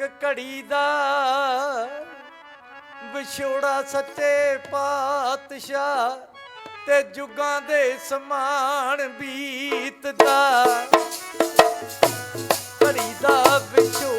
ਇੱਕ ਘੜੀ ਦਾ ਵਿਛੋੜਾ ਸੱਚੇ ਪਾਤਸ਼ਾਹ ਤੇ ਜੁਗਾਂ ਦੇ ਸਮਾਨ ਬੀਤਦਾ। ਘੜੀ ਦਾ ਵਿਛੋੜਾ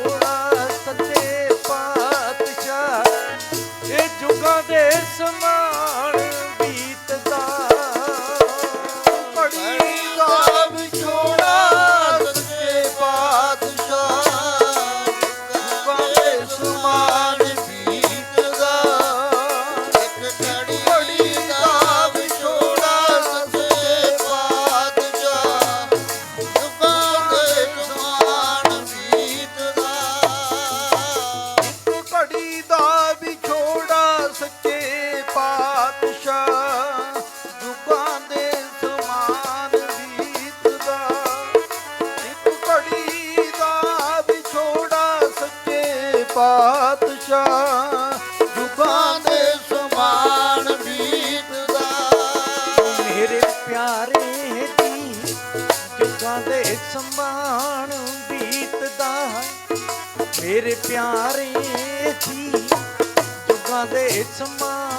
ਪਾਤਸ਼ਾਹ ਜੁਗਾਂ ਦੇ ਸਮਾਨ ਬੀਤਦਾ। ਤੂੰ ਮੇਰੇ ਪਿਆਰੇ ਦੀ ਜੁਗਾਂ ਦੇ ਸਮਾਨ ਬੀਤਦਾ। ਮੇਰੇ ਪਿਆਰੇ ਦੀ ਜੁਗਾਂ ਦੇ ਸਮਾਨ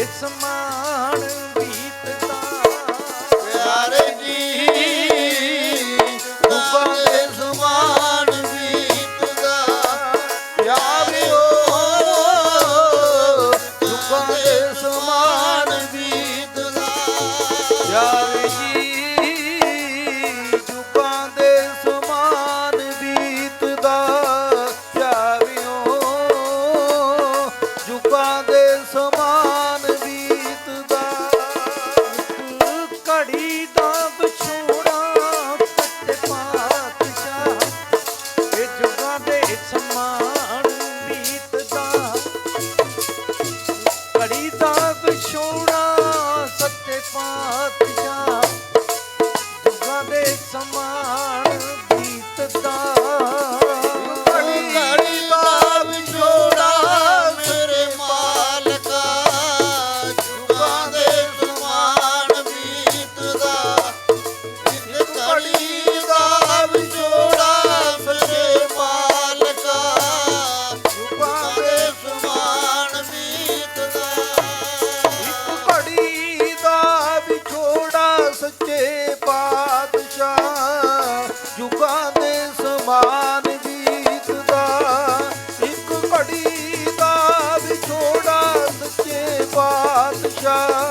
it's a man. ਦੇ ਸਮਾਨ ਬੀਤਦਾ ਦਾ ਵਿਛੋੜਾ ਪੱਟ ਪਾਤਸ਼ਾਹ ਇਹ ਦੇ ਸਮਾਨ ਬੀਤਦਾ। ਘੜੀ ਦਾ ਵਿਛੋੜਾ ਸੱਤੇ ਪਾਤਸ਼ਾਹ ঈশ্বর